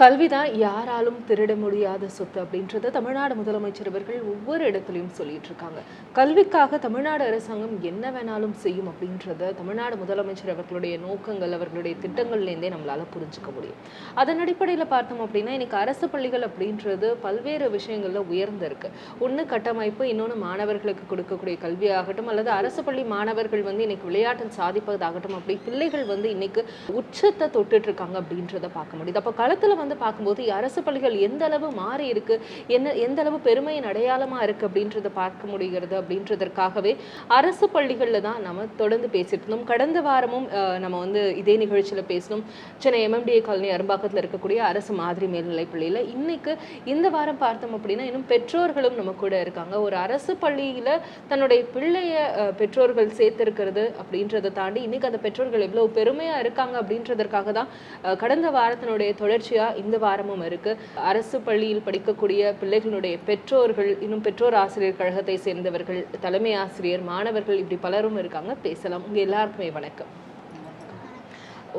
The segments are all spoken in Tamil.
கல்விதான் யாராலும் திருட முடியாத சொத்து அப்படின்றத தமிழ்நாடு முதலமைச்சர் அவர்கள் ஒவ்வொரு இடத்துலையும் சொல்லிட்டு இருக்காங்க. கல்விக்காக தமிழ்நாடு அரசாங்கம் என்ன வேணாலும் செய்யும் அப்படின்றத தமிழ்நாடு முதலமைச்சர் அவர்களுடைய நோக்கங்கள் அவர்களுடைய திட்டங்கள்லேருந்தே நம்மளால புரிஞ்சுக்க முடியும். அதன் அடிப்படையில் பார்த்தோம் அப்படின்னா இன்னைக்கு அரசு பள்ளிகள் அப்படின்றது பல்வேறு விஷயங்கள்ல உயர்ந்திருக்கு. ஒன்று கட்டமைப்பு இன்னொன்று மாணவர்களுக்கு கொடுக்கக்கூடிய கல்வியாகட்டும் அல்லது அரசு பள்ளி மாணவர்கள் வந்து இன்னைக்கு விளையாட்டில் சாதிப்பதாகட்டும் அப்படி பிள்ளைகள் வந்து இன்னைக்கு உச்சத்தை தொட்டுட்டு இருக்காங்க அப்படின்றத பார்க்க முடியுது. அப்போ களத்தில் வந்து பார்க்கும்போது அரசு பள்ளிகள் எந்த அளவு மாறி இருக்கு? என்ன எந்த அளவு பெருமையின் அடையாளமா இருக்கு? அப்படின்றத பார்க்க முடிகிறது அப்படின்றதற்காகவே அரசு பள்ளிகள்ல தான் நம்ம தொடர்ந்து பேசிட்டு இருந்தோம். கடந்த வாரமும் அஹ், நம்ம வந்து இதே நிகழ்ச்சியில பேசணும் சென்னை எம்எம்டிஏ காலனி அரும்பாக்கத்துல இருக்கக்கூடிய அரசு மாதிரி மேல்நிலைப் பள்ளியில. இன்னைக்கு இந்த வாரம் பார்த்தோம் அப்படின்னா இன்னும் பெற்றோர்களும் நம்ம கூட இருக்காங்க. ஒரு அரசு பள்ளியில தன்னுடைய பிள்ளைய பெற்றோர்கள் சேர்த்திருக்கிறது அப்படின்றத தாண்டி இன்னைக்கு அந்த பெற்றோர்கள் எவ்வளவு பெருமையா இருக்காங்க அப்படின்றதற்காக தான் கடந்த வாரத்தினுடைய தொடர்ச்சியா இந்த வாரமும் இருக்கு. அரசு பள்ளியில் படிக்கக்கூடிய பிள்ளைகளுடைய பெற்றோர்கள் இன்னும் பெற்றோர் ஆசிரியர் கழகத்தை சேர்ந்தவர்கள் தலைமை ஆசிரியர் மாணவர்கள் இப்படி பலரும் இருக்காங்க. பேசலாம். உங்க எல்லாருக்குமே வணக்கம்.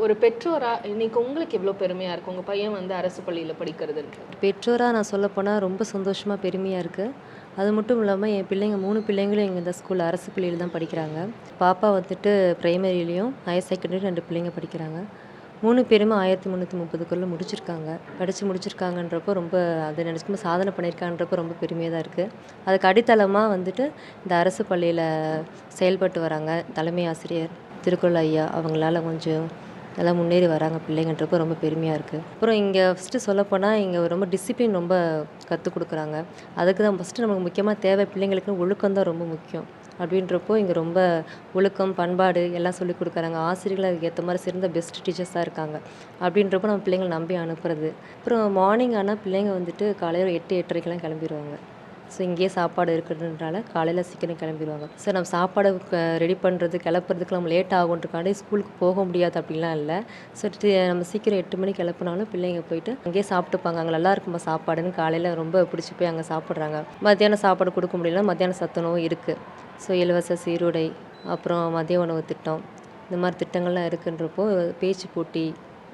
ஒரு பெற்றோரா இன்னைக்கு உங்களுக்கு எவ்வளோ பெருமையா இருக்கு? உங்க பையன் வந்து அரசு பள்ளியில் படிக்கிறதுன்றது பெற்றோராக நான் சொல்லப்போனால் ரொம்ப சந்தோஷமாக பெருமையாக இருக்குது அது மட்டும் இல்லாமல் என் பிள்ளைங்க மூணு பிள்ளைங்களும் எங்கள் இந்த ஸ்கூல் அரசு பள்ளியில் தான் படிக்கிறாங்க. பாப்பா வந்துட்டு ப்ரைமரியிலையும் ஹையர் செகண்டரி ரெண்டு பிள்ளைங்க படிக்கிறாங்க. மூணு பேருமே ஆயிரத்தி முந்நூற்றி முப்பதுக்குள்ளே முடிச்சிருக்காங்க. படித்து முடிச்சிருக்காங்கன்றப்போ ரொம்ப அதை நினச்சிக்கும் சாதனை பண்ணியிருக்கான்றப்போ ரொம்ப பெருமையாக தான் இருக்குது அதுக்கு அடித்தளமாக வந்துட்டு இந்த அரசு பள்ளியில் செயல்பட்டு வராங்க தலைமை ஆசிரியர் திருக்குறள் ஐயா அவங்களால கொஞ்சம் நல்லா முன்னேறி வராங்க பிள்ளைங்கன்றப்போ ரொம்ப பெருமையாக இருக்குது அப்புறம் இங்கே ஃபஸ்ட்டு சொல்லப்போனால் இங்கே ரொம்ப டிசிப்ளின் ரொம்ப கற்றுக் கொடுக்குறாங்க. அதுக்கு தான் ஃபஸ்ட்டு நமக்கு முக்கியமாக தேவை பிள்ளைங்களுக்கு ஒழுக்கம் தான் ரொம்ப முக்கியம். அப்படின்றப்போ இங்கே ரொம்ப ஒழுக்கம் பண்பாடு எல்லாம் சொல்லிக் கொடுக்குறாங்க. ஆசிரியர்கள் அதுக்கு ஏற்ற மாதிரி சிறந்த பெஸ்ட் டீச்சர்ஸாக இருக்காங்க. அப்படின்றப்போ நம்ம பிள்ளைங்களை நம்பி அனுப்புறது. அப்புறம் மார்னிங் ஆனால் பிள்ளைங்க வந்துட்டு காலையில் எட்டு எட்டரைக்கெல்லாம் கிளம்பிடுவாங்க ஸோ இங்கேயே சாப்பாடு இருக்கிறதுனால காலையில் சீக்கிரம் கிளம்பிடுவாங்க ஸோ நம்ம சாப்பாடு ரெடி பண்ணுறது கிளப்புறதுக்கு நம்ம லேட் ஆகுன்றக்காண்டி ஸ்கூலுக்கு போக முடியாது அப்படிலாம் இல்லை. ஸோ நம்ம சீக்கிரம் எட்டு மணிக்கு கிளப்புனாலும் பிள்ளைங்க போயிட்டு அங்கேயே சாப்பிட்டுப்பாங்க. அங்கே நல்லா இருக்குமா சாப்பாடுன்னு காலையில் ரொம்ப பிடிச்சி போய் அங்கே சாப்பிட்றாங்க. மத்தியானம் சாப்பாடு கொடுக்க முடியல மத்தியானம் சத்துணவும் இருக்குது ஸோ இலவச சீருடை அப்புறம் மதிய உணவு திட்டம் இந்த மாதிரி திட்டங்கள்லாம் இருக்குன்றப்போ பேச்சு போட்டி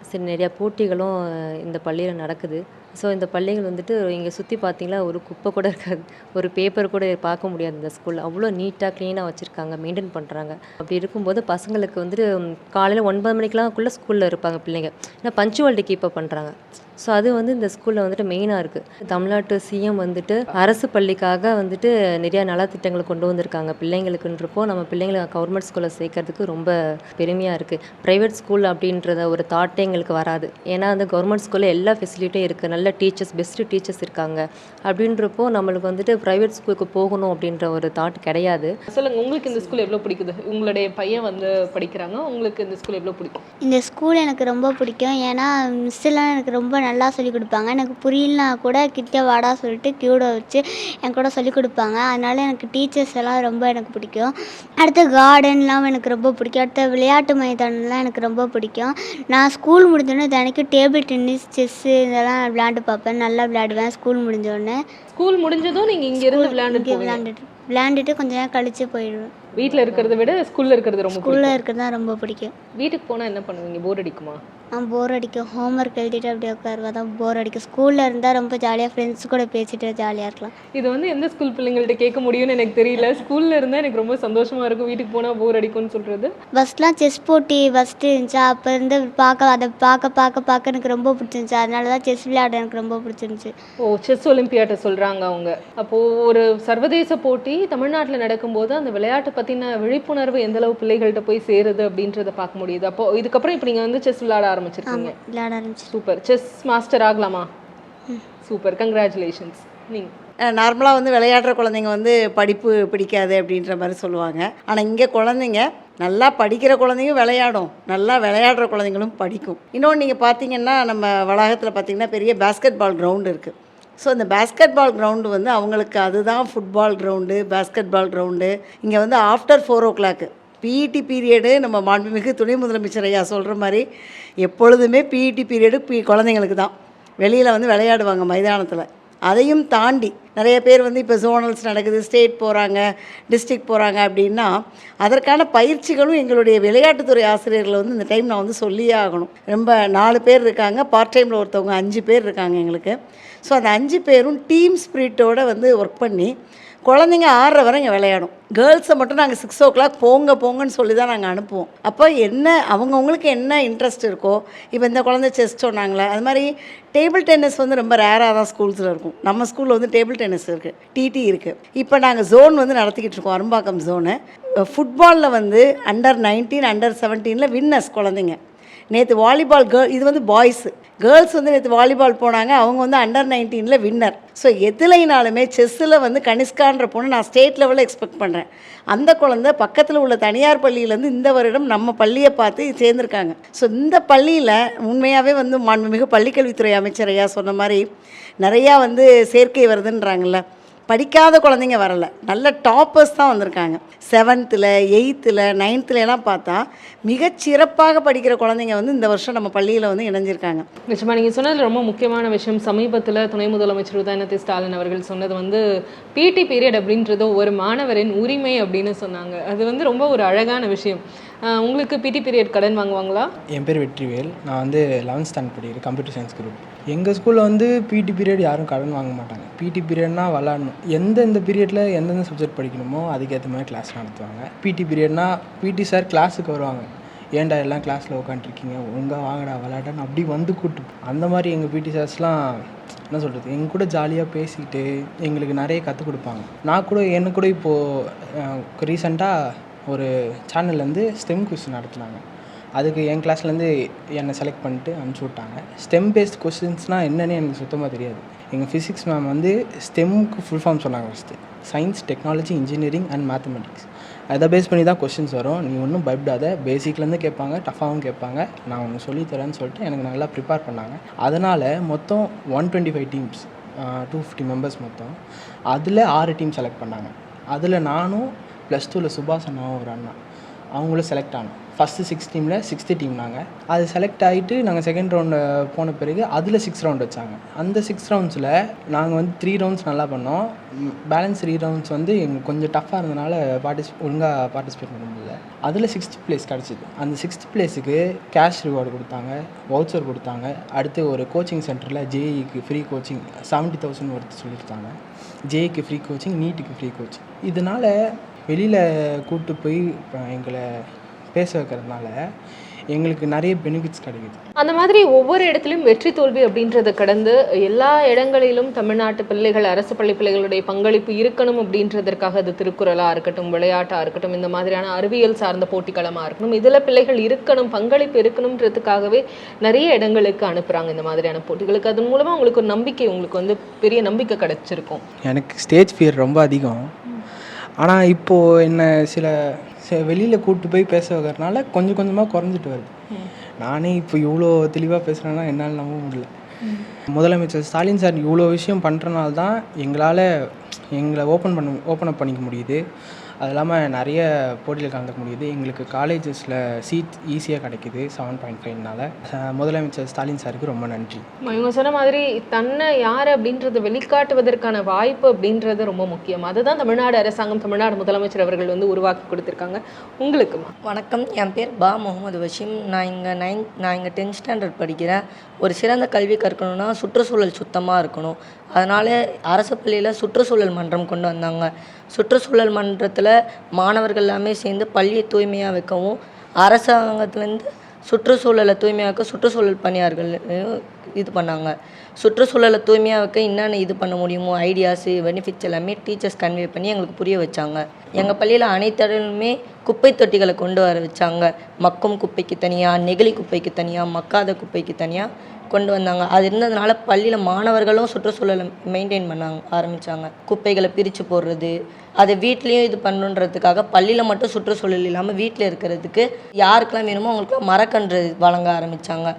சரி நிறையா போட்டிகளும் இந்த பள்ளியில் நடக்குது. ஸோ இந்த பள்ளிகள் வந்துட்டு இங்கே சுற்றி பார்த்தீங்களா ஒரு குப்பை கூட இருக்காது. ஒரு பேப்பர் கூட பார்க்க முடியாது இந்த ஸ்கூலில் அவ்வளோ நீட்டாக க்ளீனாக வச்சுருக்காங்க மெயின்டைன் பண்ணுறாங்க அப்படி இருக்கும்போது பசங்களுக்கு வந்துட்டு காலையில் ஒன்பது மணிக்கெலாம்க்குள்ளே ஸ்கூலில் இருப்பாங்க பிள்ளைங்க. ஏன்னா பஞ்சுவாலிட்டி கீப்பப் பண்ணுறாங்க ஸோ அது வந்து இந்த ஸ்கூலில் வந்துட்டு மெயினாக இருக்குது தமிழ்நாட்டு சிஎம் வந்துட்டு அரசு பள்ளிக்காக வந்துட்டு நிறையா நலத்திட்டங்களை கொண்டு வந்திருக்காங்க. பிள்ளைங்களுக்குன்றப்போ நம்ம பிள்ளைங்களை கவர்மெண்ட் ஸ்கூலில் சேர்க்கறதுக்கு ரொம்ப பெருமையாக இருக்குது ப்ரைவேட் ஸ்கூல் அப்படின்றத ஒரு தாட்டே எங்களுக்கு வராது. ஏன்னா அந்த கவர்மெண்ட் ஸ்கூலில் எல்லா ஃபெசிலிட்டியும் இருக்குது நல்ல டீச்சர்ஸ் பெஸ்ட்டு டீச்சர்ஸ் இருக்காங்க. அப்படின்றப்போ நம்மளுக்கு வந்துட்டு ப்ரைவேட் ஸ்கூலுக்கு போகணும் அப்படின்ற ஒரு தாட் கிடையாது. சொல்லுங்க உங்களுக்கு இந்த ஸ்கூல் எவ்வளவு பிடிக்குது? உங்களுடைய பையன் வந்து படிக்கிறாங்க உங்களுக்கு இந்த ஸ்கூல் எவ்வளவு பிடிக்கும்? இந்த ஸ்கூல் எனக்கு ரொம்ப பிடிக்கும். ஏன்னா மிஸ்ஸெல்லாம் எனக்கு ரொம்ப நல்லா சொல்லிக் கொடுப்பாங்க. எனக்கு புரியலனா கூட கிட்ட வாடா சொல்லிட்டு கியூட வச்சு என் கூட சொல்லிக் கொடுப்பாங்க. அதனால எனக்கு டீச்சர்ஸ் எல்லாம் ரொம்ப எனக்கு பிடிக்கும். அடுத்து கார்டன்லாம் எனக்கு ரொம்ப பிடிக்கும். அடுத்து விளையாட்டு மைதானம்லாம் எனக்கு ரொம்ப பிடிக்கும். நான் ஸ்கூல் முடிஞ்சோடனே தினைக்கும் டேபிள் டென்னிஸ் செஸ்ஸு இதெல்லாம் விளையாண்டு பார்ப்பேன். நல்லா விளையாடுவேன். ஸ்கூல் முடிஞ்சோடனே ஸ்கூல் முடிஞ்சதும் நீங்க இங்க இருந்து விளையாண்டுட்டு போவீங்க. விளையாண்டுட்டு விளையாண்டுட்டு கொஞ்ச நேரம் கழிச்சு போயிடுவேன். வீட்ல இருக்கிறத விட ஸ்கூல்ல இருக்கிறது ரொம்ப ஸ்கூலில் இருக்கிறது தான் ரொம்ப பிடிக்கும். வீட்டுக்கு போனா என்ன பண்ணுவீங்க? போர் அடிக்குமா? போர் அடிக்கும் ஹோம்ஒர்க் எழுதிட்டு அப்படியே உட்காருவா தான் போர் அடிக்கும் ஸ்கூலில் இருந்தால் ரொம்ப ஜாலியாக ஃப்ரெண்ட்ஸ் கூட பேசிட்டு ஜாலியாக இருக்கலாம். இது வந்து எந்த ஸ்கூல் பிள்ளைங்கள்ட்ட கேட்க முடியும்னு எனக்கு தெரியல. ஸ்கூல்ல இருந்தா எனக்கு ரொம்ப சந்தோஷமா இருக்கும். வீட்டுக்கு போனா போர் அடிக்கும்னு சொல்றது. ஃபஸ்ட்லாம் செஸ் போட்டி ஃபஸ்ட்டு இருந்துச்சா. அப்போ இருந்து பார்க்க அதை பார்க்க பார்க்க பார்க்க எனக்கு ரொம்ப பிடிச்சிருந்துச்சி. அதனால தான் செஸ் விளையாட எனக்கு ரொம்ப பிடிச்சிருந்துச்சி. ஓ செஸ் ஒலிம்பியாட்ட சொல்றாங்க அவங்க. அப்போ ஒரு சர்வதேச போட்டி தமிழ்நாட்டுல நடக்கும்போது அந்த விளையாட்டை பத்தின விழிப்புணர்வு எந்த அளவு பிள்ளைகள்கிட்ட போய் சேருது அப்படின்றத பார்க்க முடியுது. அப்போ இதுக்கப்புறம் இப்போ நீங்க வந்து செஸ் விளையாட ஆரம்பிச்சிருக்கீங்க. விளையாட ஆரம்பிச்சு சூப்பர். செஸ் மாஸ்டர் ஆகலாமா? சூப்பர். கங்க்ராச்சுலேஷன்ஸ் நீங்க? நார்மலாக வந்து விளையாடுற குழந்தைங்க வந்து படிப்பு பிடிக்காது அப்படின்ற மாதிரி சொல்லுவாங்க. ஆனால் இங்கே குழந்தைங்க நல்லா படிக்கிற குழந்தைங்க விளையாடும். நல்லா விளையாடுற குழந்தைங்களும் படிக்கும். இன்னொன்று நீங்கள் பார்த்தீங்கன்னா நம்ம வளாகத்தில் பார்த்தீங்கன்னா பெரிய பேஸ்கெட் பால் கிரவுண்டு இருக்குது ஸோ இந்த பேஸ்கெட் பால் கிரவுண்டு வந்து அவங்களுக்கு அதுதான் football ground basketball ground இங்கே வந்து after four o'clock PET period நம்ம மாண்புமிகு துணை முதலமைச்சர் ஐயா சொல்கிற மாதிரி எப்பொழுதுமே பிஇடி பீரியடு பி குழந்தைங்களுக்கு தான். வெளியில் வந்து விளையாடுவாங்க மைதானத்தில். அதையும் தாண்டி நிறைய பேர் வந்து இப்போ ஜோனல்ஸ் நடக்குது ஸ்டேட் போகிறாங்க டிஸ்ட்ரிக்ட் போகிறாங்க அப்படின்னா அதற்கான பயிற்சிகளும் எங்களுடைய விளையாட்டுத்துறை ஆசிரியர்களை வந்து இந்த டைம் நான் வந்து சொல்லியே ஆகணும். ரொம்ப நாலு பேர் இருக்காங்க பார்ட் டைமில் ஒருத்தவங்க அஞ்சு பேர் இருக்காங்க எங்களுக்கு. ஸோ அந்த அஞ்சு பேரும் டீம் ஸ்பிரிட்டோடு வந்து ஒர்க் பண்ணி குழந்தைங்க ஆடுற வரை இங்கே விளையாடும். கேர்ள்ஸை மட்டும் நாங்கள் சிக்ஸ் ஓ கிளாக் போங்க போங்கன்னு சொல்லி தான் நாங்கள் அனுப்புவோம். அப்போ என்ன அவங்கவுங்களுக்கு என்ன இன்ட்ரெஸ்ட் இருக்கோ இப்போ இந்த குழந்தை செஸ் சொன்னாங்களே அது மாதிரி டேபிள் டென்னிஸ் வந்து ரொம்ப ரேராக தான் ஸ்கூல்ஸில் இருக்கும். நம்ம ஸ்கூலில் வந்து டேபிள் டென்னிஸ் இருக்குது டிடி இருக்குது இப்போ நாங்கள் ஜோன் வந்து நடத்திக்கிட்டு இருக்கோம் அரும்பாக்கம் ஜோனு ஃபுட்பாலில் வந்து அண்டர் நைன்டீன் அண்டர் செவன்டீனில் வின்னர்ஸ் குழந்தைங்க. நேற்று வாலிபால் கேர்ள் இது வந்து பாய்ஸு கேர்ள்ஸ் வந்து நேற்று வாலிபால் போனாங்க அவங்க வந்து அண்டர் நைன்டீனில் வின்னர் ஸோ எதுலைனாலுமே செஸ்ஸில் வந்து கனிஷ்கான்ற பொண்ணு நான் ஸ்டேட் லெவலில் எக்ஸ்பெக்ட் பண்ணுறேன் அந்த குழந்தை பக்கத்தில் உள்ள தனியார் பள்ளியிலேருந்து இந்த வருடம் நம்ம பள்ளியை பார்த்து சேர்ந்துருக்காங்க. ஸோ இந்த பள்ளியில் உண்மையாகவே வந்து மாண்புமிகு பள்ளிக்கல்வித்துறை அமைச்சர் ஐயா சொன்ன மாதிரி நிறையா வந்து சேர்க்கை வருதுன்றாங்கல்ல. படிக்காத குழந்தைங்க வரல. நல்ல டாப்பர்ஸ் தான் வந்திருக்காங்க. செவன்த்தில் எயித்தில் நைன்த்துலலாம் பார்த்தா மிகச் சிறப்பாக படிக்கிற குழந்தைங்க வந்து இந்த வருஷம் நம்ம பள்ளியில் வந்து இணைஞ்சிருக்காங்க. நிச்சயமா நீங்க சொன்னதுல ரொம்ப முக்கியமான விஷயம். சமீபத்துல துணை முதலமைச்சர் உதயநிதி ஸ்டாலின் அவர்கள் சொன்னது வந்து பிடி பீரியட் அப்படின்றது ஒரு மாணவரின் உரிமை அப்படின்னு சொன்னாங்க. அது வந்து ரொம்ப ஒரு அழகான விஷயம். உங்களுக்கு பிடி பீரியட் கடன் வாங்குவாங்களா? என் பேர் வெற்றிவேல். நான் வந்து லெவன்த் ஸ்டாண்டர்ட் படிக்கிறேன் கம்ப்யூட்டர் சயின்ஸ் குரூப் எங்கள் ஸ்கூலில் வந்து பிடி பீரியட் யாரும் கடன் வாங்க மாட்டாங்க. பிடி பீரியட்னா விளாடணும் எந்தெந்த பீரியடில் எந்தெந்த சப்ஜெக்ட் படிக்கணுமோ அதுக்கேற்ற மாதிரி கிளாஸ் நடத்துவாங்க. பிடி பீரியட்னா பிடி சார் கிளாஸுக்கு வருவாங்க. ஏன்டா எல்லாம் கிளாஸில் உட்காந்துருக்கீங்க ஒழுங்காக வாங்கடா விளாடன்னு அப்படி வந்து கூட்டு அந்த மாதிரி எங்கள் பிடி சார்ஸ்லாம் என்ன சொல்கிறது எங்கள் கூட ஜாலியாக பேசிக்கிட்டு எங்களுக்கு நிறைய கற்றுக் கொடுப்பாங்க. நான் கூட என்ன கூட இப்போது ரீசெண்டாக ஒரு சேனல்லேருந்து ஸ்டெம் குவிஸ் நடத்துனாங்க. அதுக்கு என் கிளாஸ்லேருந்து என்னை செலக்ட் பண்ணிட்டு அனுப்பிச்சி விட்டாங்க ஸ்டெம் பேஸ்ட் கொஸ்டின்ஸ்னால் என்னன்னு எனக்கு சுத்தமாக தெரியாது. எங்கள் ஃபிசிக்ஸ் மேம் வந்து ஸ்டெம்க்கு ஃபுல் ஃபார்ம் சொன்னாங்க first science technology engineering and mathematics அதை பேஸ் பண்ணி தான் கொஸ்டின்ஸ் வரும். நீ ஒன்றும் பயப்படாத. பேசிக்லேருந்து கேட்பாங்க டஃபாகவும் கேட்பாங்க. நான் ஒன்று சொல்லித்தரேன்னு சொல்லிட்டு எனக்கு நல்லா ப்ரிப்பேர் பண்ணாங்க. அதனால் மொத்தம் one twenty five teams two fifty members மொத்தம். அதில் ஆறு டீம் செலக்ட் பண்ணாங்க. அதில் நானும் ப்ளஸ் டூவில் சுபாஷ் அண்ணாவும் ஒரு அண்ணா. அவங்களும் செலக்ட் ஆனோம். ஃபஸ்ட்டு சிக்ஸ் டீமில் சிக்ஸ்த்து டீம் நாங்கள் அது செலக்ட் ஆகிட்டு நாங்கள் செகண்ட் ரவுண்டு போன பிறகு அதில் சிக்ஸ் ரவுண்ட் வச்சாங்க. அந்த சிக்ஸ் ரவுண்ட்ஸில் நாங்கள் வந்து த்ரீ ரவுண்ட்ஸ் நல்லா பண்ணோம். பேலன்ஸ் த்ரீ ரவுண்ட்ஸ் வந்து எங்களுக்கு கொஞ்சம் டஃப்பாக இருந்தனால பார்ட்டிஸ் ஒழுங்காக பார்ட்டிசிபேட் பண்ண முடியல. அதில் சிக்ஸ்த் பிளேஸ் கிடச்சிது. அந்த சிக்ஸ்த் பிளேஸுக்கு கேஷ் ரிவார்டு கொடுத்தாங்க வவுச்சர் கொடுத்தாங்க. அடுத்து ஒரு கோச்சிங் சென்டரில் ஜேஇக்கு ஃப்ரீ கோச்சிங் செவன்ட்டி தௌசண்ட் ஒருத்தர் சொல்லியிருக்காங்க ஜேஇக்கு ஃப்ரீ கோச்சிங் நீட்டுக்கு ஃப்ரீ கோச்சிங் இதனால் வெளியில் கூப்பிட்டு போய் எங்களை பேச வைக்கிறதுனால எங்களுக்கு நிறைய பெனிஃபிட்ஸ் கிடைக்குது. அந்த மாதிரி ஒவ்வொரு இடத்துலையும் வெற்றி தோல்வி அப்படின்றத கடந்து எல்லா இடங்களிலும் தமிழ்நாட்டு பிள்ளைகள் அரசு பள்ளி பிள்ளைகளுடைய பங்களிப்பு இருக்கணும் அப்படின்றதற்காக அது திருக்குறளா இருக்கட்டும் விளையாட்டா இருக்கட்டும் இந்த மாதிரியான அறிவியல் சார்ந்த போட்டிக்களமா இருக்கணும் இதுல பிள்ளைகள் இருக்கணும் பங்களிப்பு இருக்கணும்ன்றதுக்காகவே நிறைய இடங்களுக்கு அனுப்புறாங்க இந்த மாதிரியான போட்டிகளுக்கு. அதன் மூலமா உங்களுக்கு ஒரு நம்பிக்கை உங்களுக்கு வந்து பெரிய நம்பிக்கை கிடைச்சிருக்கும். எனக்கு ஸ்டேஜ் ஃபியர் ரொம்ப அதிகம். ஆனால் இப்போது என்ன சில வெளியில் கூப்பிட்டு போய் பேச வைக்கிறதுனால கொஞ்சம் கொஞ்சமாக குறைஞ்சிட்டு வருது. நானே இப்போ இவ்வளோ தெளிவாக பேசுகிறேன்னா என்னால் நம்ப முடியல. முதலமைச்சர் ஸ்டாலின் சார் இவ்வளோ விஷயம் பண்ணுறனால தான் எங்களால் எங்களை ஓப்பன் பண்ண ஓப்பன் அப் பண்ணிக்க முடியுது. அது இல்லாமல் நிறைய போட்டியில் கலந்துக்க முடியுது. எங்களுக்கு காலேஜஸில் சீட் ஈஸியாக கிடைக்குது செவன் பாயிண்ட் ஃபைவ்னால முதலமைச்சர் ஸ்டாலின் சாருக்கு ரொம்ப நன்றி. இவங்க சொன்ன மாதிரி தன்னை யார் அப்படின்றத வெளிக்காட்டுவதற்கான வாய்ப்பு அப்படின்றது ரொம்ப முக்கியம். அதுதான் தமிழ்நாடு அரசாங்கம் தமிழ்நாடு முதலமைச்சர் அவர்கள் வந்து உருவாக்கி கொடுத்துருக்காங்க. உங்களுக்குமா? வணக்கம். என் பேர் பா முகமது வஷீம். நான் இங்கே நைன்த் நான் இங்கே டென்த் ஸ்டாண்டர்ட் படிக்கிறேன். ஒரு சிறந்த கல்வி கற்கணும்னா சுற்றுச்சூழல் சுத்தமாக இருக்கணும். அதனால் அரசு பள்ளியில் சுற்றுச்சூழல் மன்றம் கொண்டு வந்தாங்க. சுற்றுச்சூழல் மன்றத்தில் மாணவர்கள் எல்லாமே சேர்ந்து பள்ளியை தூய்மையாக வைக்கவும் அரசாங்கத்துலேருந்து சுற்றுச்சூழலை தூய்மையாக்க சுற்றுச்சூழல் பணியாளர்கள் இது பண்ணாங்க. சுற்றுச்சூழலை தூய்மையாக வைக்க என்னென்ன இது பண்ண முடியுமோ ஐடியாஸு பெனிஃபிட்ஸ் எல்லாமே டீச்சர்ஸ் கன்வே பண்ணி எங்களுக்கு புரிய வச்சாங்க. எங்கள் பள்ளியில் அனைத்து குப்பை தொட்டிகளை கொண்டு வர வச்சாங்க. மக்கும் குப்பைக்கு தனியாக நெகிழி குப்பைக்கு தனியாக மக்காத குப்பைக்கு தனியாக கொண்டு வந்தாங்க. அது இருந்ததுனால பள்ளியில் மாணவர்களும் சுற்றுச்சூழலை மெயின்டைன் பண்ணாங்க ஆரம்பித்தாங்க குப்பைகளை பிரித்து போடுறது அதை வீட்லேயும் இது பண்ணுன்றதுக்காக பள்ளியில் மட்டும் சுற்றுச்சூழல் இல்லாமல் வீட்டில் இருக்கிறதுக்கு யாருக்கெல்லாம் வேணுமோ அவங்களுக்குலாம் மரக்கன்று வழங்க ஆரம்பித்தாங்க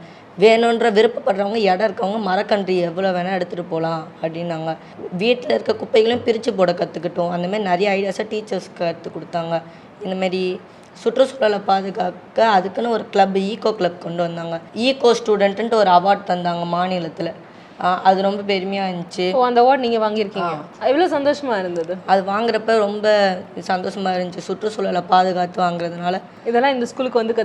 வேணுன்ற விருப்பப்படுறவங்க இடம் இருக்கவங்க மரக்கன்று எவ்வளோ வேணால் எடுத்துகிட்டு போகலாம் அப்படின்னாங்க. வீட்டில் இருக்க குப்பைகளையும் பிரித்து போட கற்றுக்கிட்டோம் அந்த மாதிரி நிறைய ஐடியாஸை டீச்சர்ஸ் கற்றுக் கொடுத்தாங்க. இந்தமாரி சுற்றுச்சூழலை பாதுகாக்க அதுக்குன்னு ஒரு கிளப் ஈகோ கிளப் கொண்டு வந்தாங்க. ஈகோ ஸ்டூடெண்ட்டுன்ட்டு ஒரு அவார்ட் தந்தாங்க மாநிலத்தில். அது ரொம்ப பெருமையாக இருந்துச்சு. அந்த அவார்ட் நீங்க வாங்கியிருக்கீங்க. எவ்வளவு சந்தோஷமா இருந்தது? அது வாங்குறப்ப ரொம்ப சந்தோஷமாக இருந்துச்சு. சுற்றுச்சூழலை பாதுகாத்து வாங்குறதுனால. இதெல்லாம் இந்த ஸ்கூலுக்கு வந்து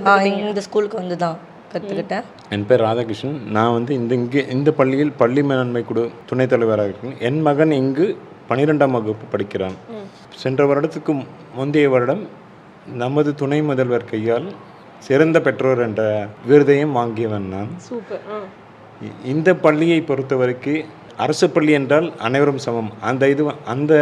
இந்த ஸ்கூலுக்கு வந்து தான் கற்றுக்கிட்டேன் என் பேர் ராதாகிருஷ்ணன். நான் வந்து இந்த இங்கே இந்த பள்ளியில் பள்ளி மேலாண்மை குழு துணைத் தலைவராக இருக்கேன். என் மகன் இங்கு பன்னிரெண்டாம் வகுப்பு படிக்கிறான். சென்ற வருடத்துக்கு முந்தைய வருடம் நமது துணை முதல்வர் கையால் சிறந்த பெற்றோர் என்ற விருதையும் வாங்கியவன் நான். சூப்பர். இந்த பள்ளியை பொறுத்தவரைக்கும் அரசு பள்ளி என்றால் அனைவரும் சமம். அந்த இது அந்த அந்த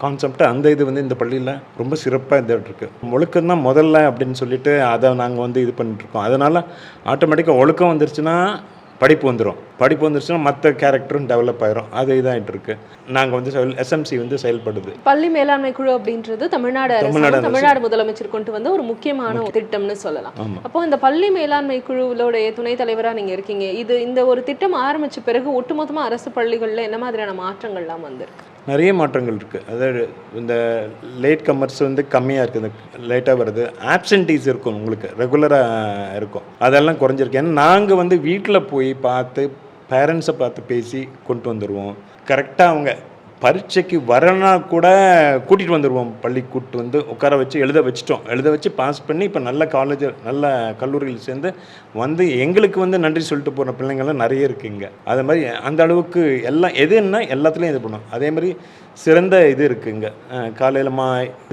கான்செப்ட் அந்த இது வந்து இந்த பள்ளியில் ரொம்ப சிறப்பாக இருந்துகிட்டு ஒழுக்கம் தான் முதல்ல அப்படின்னு சொல்லிட்டு அதை நாங்கள் வந்து இது பண்ணிட்டுருக்கோம் அதனால் ஆட்டோமேட்டிக்காக ஒழுக்கம் வந்துருச்சுன்னா படிப்பு வந்துடும் படிப்பு வந்துருச்சுன்னா மற்ற கேரக்டரும் டெவலப் ஆயிரும். அது இதாகிட்டு இருக்கு. நாங்கள் வந்து எஸ்எம்சி வந்து செயல்படுது. பள்ளி மேலாண்மை குழு அப்படின்றது தமிழ்நாடு அரசு. தமிழ்நாடு முதலமைச்சர் கொண்டு வந்த ஒரு முக்கியமான திட்டம்னு சொல்லலாம். அப்போ இந்த பள்ளி மேலாண்மை குழுவுடைய துணைத் தலைவரா நீங்க இருக்கீங்க. இது இந்த ஒரு திட்டம் ஆரம்பிச்ச பிறகு ஒட்டுமொத்தமா அரசு பள்ளிகள்ல என்ன மாதிரியான மாற்றங்கள்லாம் வந்திருக்கு? நிறைய மாற்றங்கள் இருக்குது அதாவது இந்த லேட் கமர்ஸ் வந்து கம்மியாக இருக்குது லேட்டாக வருது. ஆப்சன்டீஸ் இருக்கும் உங்களுக்கு. ரெகுலராக இருக்கும். அதெல்லாம் குறைஞ்சிருக்கு. ஏன்னா நாங்கள் வந்து வீட்டில் போய் பார்த்து பேரண்ட்ஸை பார்த்து பேசி கொண்டு வந்துடுவோம் கரெக்டாக அவங்க பரீட்சைக்கு வரனா கூட கூட்டிகிட்டு வந்துடுவோம் பள்ளிக்கு கூட்டு வந்து உட்கார வச்சு எழுத வச்சிட்டோம். எழுத வச்சு பாஸ் பண்ணி இப்போ நல்ல காலேஜ் நல்ல கல்லூரியில் சேர்ந்து வந்து எங்களுக்கு வந்து நன்றி சொல்லிட்டு போகிற பிள்ளைங்கள்லாம் நிறைய இருக்குங்க அது மாதிரி அந்த அளவுக்கு எல்லாம் எதுன்னா எல்லாத்துலேயும் இது பண்ணும். அதே மாதிரி சிறந்த இது இருக்குங்க காலையில் மா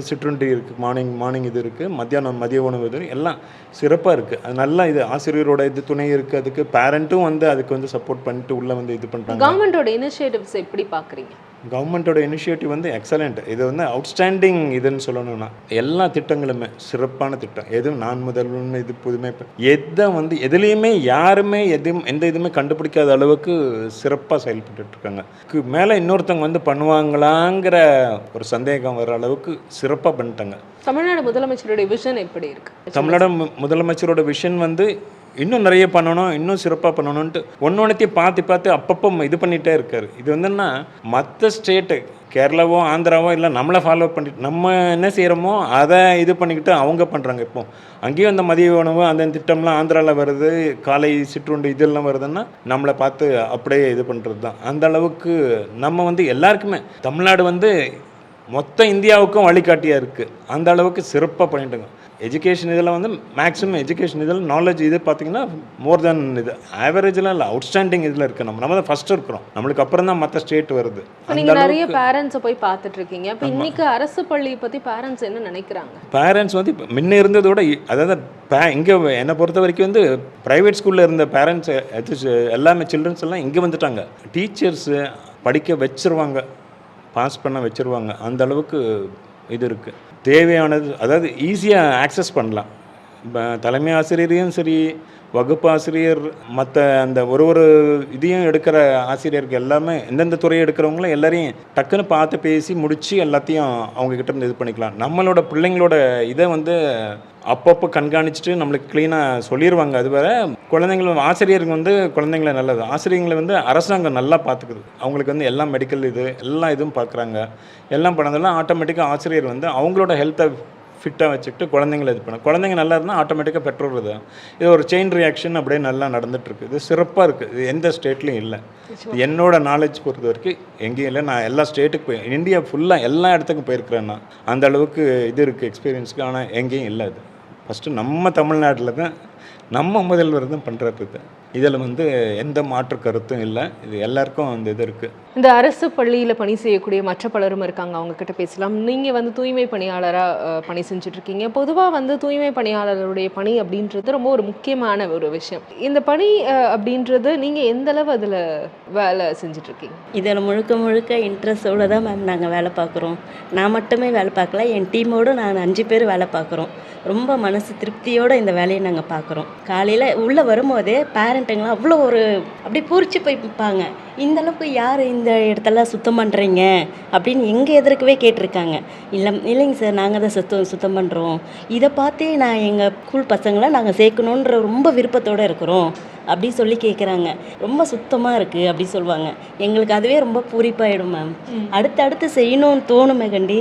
சிற்றுண்டி இருக்குது மார்னிங் மார்னிங் இது இருக்குது மத்தியானம் மதிய உணவு இது எல்லாம் சிறப்பாக இருக்குது அது நல்லா இது ஆசிரியரோட இது துணை இருக்குது அதுக்கு பேரண்ட்டும் வந்து அதுக்கு வந்து சப்போர்ட் பண்ணிட்டு உள்ளே வந்து இது பண்ணுறாங்க கவர்மெண்டோட இனிஷியேட்டிவ்ஸ் எப்படி பார்க்குறீங்க கவர்மெண்ட்டோட இனிஷியேட்டிவ் வந்து எக்ஸலண்ட் இது வந்து அவுட்ஸ்டாண்டிங் இதுன்னு சொல்லணும்னா எல்லா திட்டங்களுமே சிறப்பான திட்டம். எதுவும் நான் முதல்வன் இது புதுமை எதை வந்து எதுலேயுமே யாருமே எதுவும் எந்த இதுவுமே கண்டுபிடிக்காத அளவுக்கு சிறப்பாக இருக்காங்க க்கு மேலே இன்னொருத்தவங்க வந்து பண்ணுவாங்களாங்கிற ஒரு சந்தேகம் வர அளவுக்கு சிறப்பாக பண்ணிட்டாங்க. தமிழ்நாடு முதலமைச்சருடைய விஷன் எப்படி இருக்கு? தமிழ்நாடு முதலமைச்சரோட விஷன் வந்து இன்னும் நிறைய பண்ணணும் இன்னும் சிறப்பாக பண்ணணும்ன்ட்டு ஒன்று ஒன்றத்தையும் பார்த்து பார்த்து அப்பப்போ இது பண்ணிகிட்டே இருக்கார். இது வந்துன்னா மற்ற ஸ்டேட்டு கேரளாவோ ஆந்திராவோ இல்லை நம்மளை ஃபாலோ பண்ணிட்டு நம்ம என்ன செய்கிறோமோ அதை இது பண்ணிக்கிட்டு அவங்க பண்ணுறாங்க இப்போ. அங்கேயும் அந்த மதிய உணவு அந்த திட்டம்லாம் ஆந்திராவில் வருது காலை சிற்றுண்டு இதெல்லாம் வருதுன்னா நம்மளை பார்த்து அப்படியே இது பண்ணுறது தான் அந்த அளவுக்கு நம்ம வந்து எல்லாருக்குமே தமிழ்நாடு வந்து மொத்த இந்தியாவுக்கும் வழிகாட்டியாக இருக்குது அந்த அளவுக்கு சிறப்பாக பண்ணிட்டுங்க. எஜுகேஷன் இதில் வந்து மேக்ஸிமம் எஜுகேஷன் இதில் நாலேஜ் இது பார்த்தீங்கன்னா மோர் தென் இது. ஆவரேஜில் இல்லை அவுட்ஸ்டாண்டிங் இதில் இருக்குது நம்ம நம்ம தான் ஃபஸ்ட்டு இருக்கிறோம். நம்மளுக்கு அப்புறம் தான் மற்ற ஸ்டேட் வருது. இப்ப நீங்க நிறைய பேரண்ட்ஸை போய் பார்த்துட்டு இருக்கீங்க. அப்ப இன்னைக்கு அரசு பள்ளியை பத்தி பேரண்ட்ஸ் என்ன நினைக்கிறாங்க? பேரண்ட்ஸ் வந்து இப்போ முன்ன இருந்ததோட அதாவது பே இங்கே என்னை பொறுத்த வரைக்கும் வந்து ப்ரைவேட் ஸ்கூலில் இருந்த பேரண்ட்ஸ் எல்லாமே சில்ட்ரன்ஸ் எல்லாம் இங்கே வந்துட்டாங்க. டீச்சர்ஸு படிக்க வச்சிருவாங்க. பாஸ் பண்ண வச்சிருவாங்க. அந்த அளவுக்கு இது இருக்குது தேவையானது அதாவது ஈஸியாக ஆக்சஸ் பண்ணலாம். இப்போ தலைமை ஆசிரியரையும் சரி வகுப்பாசிரியர் மற்ற அந்த ஒரு ஒரு இதையும் எடுக்கிற ஆசிரியர்கள் எல்லாமே எந்தெந்த துறையை எடுக்கிறவங்களும் எல்லாரையும் டக்குன்னு பார்த்து பேசி முடித்து எல்லாத்தையும் அவங்கக்கிட்ட இருந்து இது பண்ணிக்கலாம். நம்மளோட பிள்ளைங்களோட இதை வந்து அப்பப்போ கண்காணிச்சுட்டு நம்மளுக்கு க்ளீனாக சொல்லிடுவாங்க அது வேற குழந்தைங்களும் ஆசிரியருக்கு வந்து குழந்தைங்கள நல்லது. ஆசிரியர்களை வந்து அரசாங்கம் நல்லா பார்த்துக்குது. அவங்களுக்கு வந்து எல்லாம் மெடிக்கல் இது எல்லா இதுவும் பார்க்குறாங்க. எல்லாம் பண்ணதெல்லாம் ஆட்டோமேட்டிக்காக ஆசிரியர் வந்து அவங்களோட ஹெல்த்தை ஃபிட்டாக வச்சுக்கிட்டு குழந்தைங்கள இது பண்ண குழந்தைங்க நல்லா இருந்தால் ஆட்டோமேட்டிக்காக பெற்றோர் இது இது ஒரு செயின் ரியாக்ஷன் அப்படியே நல்லா நடந்துட்டு இருக்கு இது சிறப்பாக இருக்குது இது எந்த ஸ்டேட்லையும் இல்லை. இது என்னோட நாலேஜ் பொறுத்த வரைக்கும் எங்கேயும் இல்லை. நான் எல்லா ஸ்டேட்டுக்கு போய் இந்தியா ஃபுல்லாக எல்லா இடத்துக்கும் போயிருக்கிறேன் நான். அந்த அளவுக்கு இது இருக்குது எக்ஸ்பீரியன்ஸ்க்கு ஆனால் எங்கேயும் இல்லை அது. ஃபஸ்ட்டு நம்ம தமிழ்நாட்டில் தான் நம்ம முதல்வர் தான் பண்ணுறது இது. இதில் வந்து எந்த மாற்று கருத்தும் இல்லை. இது எல்லாருக்கும் அந்த இது இருக்குது இந்த அரசு பள்ளியில பணி செய்யக்கூடிய மற்ற பலரும் இருக்காங்க. அவங்க கிட்ட பேசலாம். நீங்க வந்து தூய்மை பணியாளரா அஹ், பணி செஞ்சுட்டு இருக்கீங்க பொதுவா வந்து தூய்மை பணியாளருடைய பணி அப்படின்றது ரொம்ப ஒரு முக்கியமான ஒரு விஷயம். இந்த பணி அப்படின்றது நீங்க எந்த அளவு அதுல வேலை செஞ்சுட்டு இருக்கீங்க இதில் முழுக்க முழுக்க இன்ட்ரெஸ்டோடு தான் மேம் நாங்கள் வேலை பார்க்குறோம். நான் மட்டுமே வேலை பார்க்கல. என் டீமோடு நான் அஞ்சு பேர் வேலை பார்க்குறோம். ரொம்ப மனசு திருப்தியோடு இந்த வேலையை நாங்கள் பார்க்குறோம். காலையில் உள்ளே வரும்போதே பேரண்ட்டுங்களாம் அவ்வளோ ஒரு அப்படியே பூரிச்சு போய் நிற்பாங்க இந்த அளவுக்கு யார் இந்த இடத்தெல்லாம் சுத்தம் பண்ணுறீங்க அப்படின்னு எங்கள் எதிர்க்கவே கேட்டிருக்காங்க. இல்லை இல்லைங்க சார் நாங்கள் தான் சுத்தம் சுத்தம் பண்ணுறோம் இதை பார்த்தே நான் எங்கள் ஸ்கூல் பசங்களை நாங்கள் சேர்க்கணுன்ற ரொம்ப விருப்பத்தோடு இருக்கிறோம். அப்படி சொல்லி கேட்குறாங்க ரொம்ப சுத்தமாக இருக்குது அப்படி சொல்லுவாங்க. எங்களுக்கு அதுவே ரொம்ப பூரிப்பாயிடும் மேம் அடுத்தடுத்து செய்யணும்னு தோணுமே கண்டி